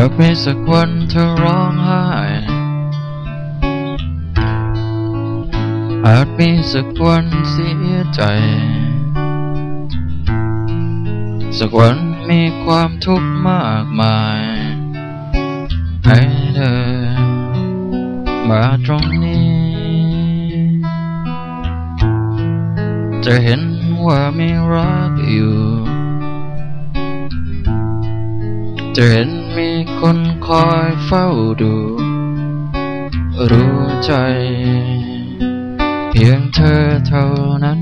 ากมีสักวันเธอร้องไห้ อาจมีสักวันเสียใจ สักวันมีความทุกข์มากมาย ให้เธอมาตรงนี้ จะเห็นว่ามีรักอยู่ จะเห็นมีคนคอยเฝ้าดู รู้ใจ เพียงเธอเท่านั้น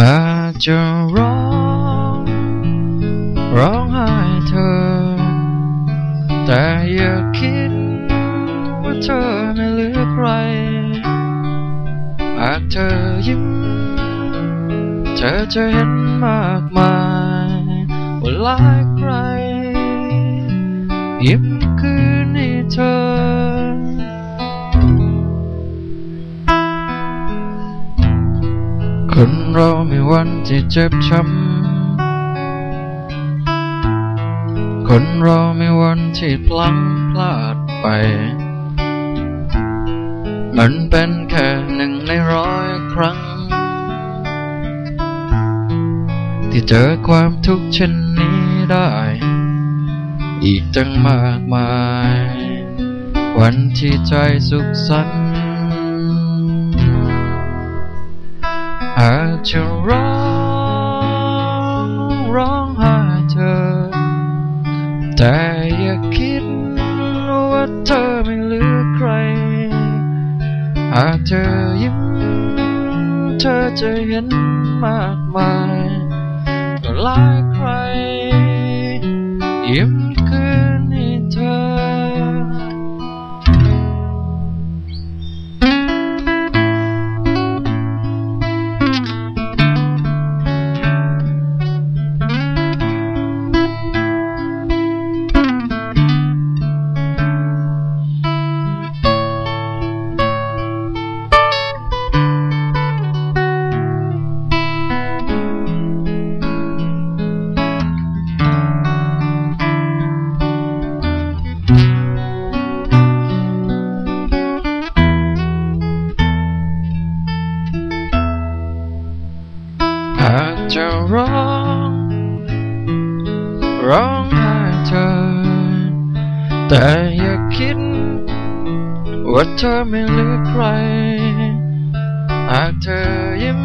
อาจจะร้อง ร้องไห้เธอ แต่อย่าคิดว่าเธอไม่เหลือใครหากเธอยิ้ม เธอจะเห็น มากมายว่าหลายใคร ยิ้มคืนให้เธอ คนเรามีวันที่เจ็บช้ำ คนเรามีวันที่พลั้งพลาดไป มันเป็นแค่หนึ่งในร้อยครั้ง ที่เจอความทุกข์เช่นนี้ได้ อีกตั้งมากมาย วันที่ใจสุขสันต์อาจจะร้องร้องห้เธอ แต่อย่าคิดว่าเธอไม่เหลือใคร หากเธอยิ้มเธอจะเห็นมากมาย หลา หากจะร้องร้องไห้เธอ แต่อย่าคิด ว่าเธอไม่เลือใคร หากเธอยิ้ม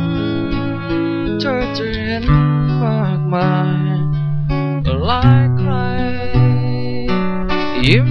เธอจะเห็นมากมายหลายใครยิ้ม